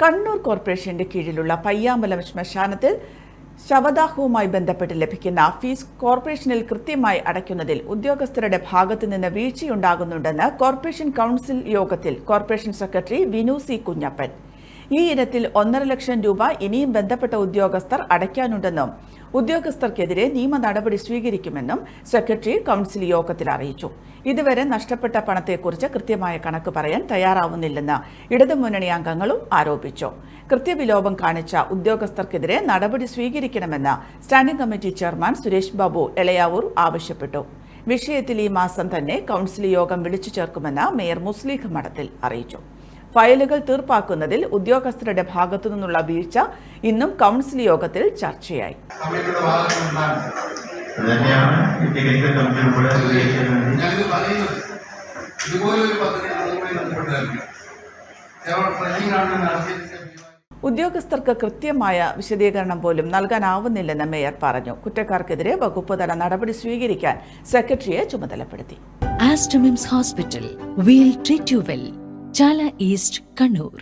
കണ്ണൂർ കോർപ്പറേഷന്റെ കീഴിലുള്ള പയ്യാമ്പലം ശ്മശാനത്തിൽ ശവദാഹവുമായി ബന്ധപ്പെട്ട് ലഭിക്കുന്ന ഫീസ് കോർപ്പറേഷനിൽ കൃത്യമായി അടയ്ക്കുന്നതിൽ ഉദ്യോഗസ്ഥരുടെ ഭാഗത്തു നിന്ന് വീഴ്ചയുണ്ടാകുന്നുണ്ടെന്ന് കോർപ്പറേഷൻ കൗൺസിൽ യോഗത്തിൽ corporation secretary Vinu C Kunhappan. ഈ ഇനത്തിൽ ഒന്നര ലക്ഷം രൂപ ഇനിയും ബന്ധപ്പെട്ട ഉദ്യോഗസ്ഥർ അടയ്ക്കാനുണ്ടെന്നും ഉദ്യോഗസ്ഥർക്കെതിരെ നിയമ നടപടി സ്വീകരിക്കുമെന്നും സെക്രട്ടറി കൗൺസിൽ യോഗത്തിൽ അറിയിച്ചു. ഇതുവരെ നഷ്ടപ്പെട്ട പണത്തെക്കുറിച്ച് കൃത്യമായ കണക്ക് പറയാൻ തയ്യാറാവുന്നില്ലെന്ന് ഇടതുമുന്നണി അംഗങ്ങളും ആരോപിച്ചു. കൃത്യവിലോപം കാണിച്ച ഉദ്യോഗസ്ഥർക്കെതിരെ നടപടി സ്വീകരിക്കണമെന്ന് standing committee chairman Suresh Babu Elayavoor ആവശ്യപ്പെട്ടു. വിഷയത്തിൽ ഈ മാസം തന്നെ കൗൺസിൽ യോഗം വിളിച്ചു ചേർക്കുമെന്ന് മേയർ മുസ്ലിഖ് മഠത്തിൽ അറിയിച്ചു. ഫയലുകൾ തീർപ്പാക്കുന്നതിൽ ഉദ്യോഗസ്ഥരുടെ ഭാഗത്തു നിന്നുള്ള വീഴ്ച ഇന്നും കൗൺസിൽ യോഗത്തിൽ ചർച്ചയായി. ഉദ്യോഗസ്ഥർക്ക് കൃത്യമായ വിശദീകരണം പോലും നൽകാനാവുന്നില്ലെന്ന് മേയർ പറഞ്ഞു. കുറ്റക്കാർക്കെതിരെ വകുപ്പ് തല നടപടി സ്വീകരിക്കാൻ സെക്രട്ടറിയെ ചുമതലപ്പെടുത്തി. Aster MIMS hospital we'll treat you well. Chala east Kannur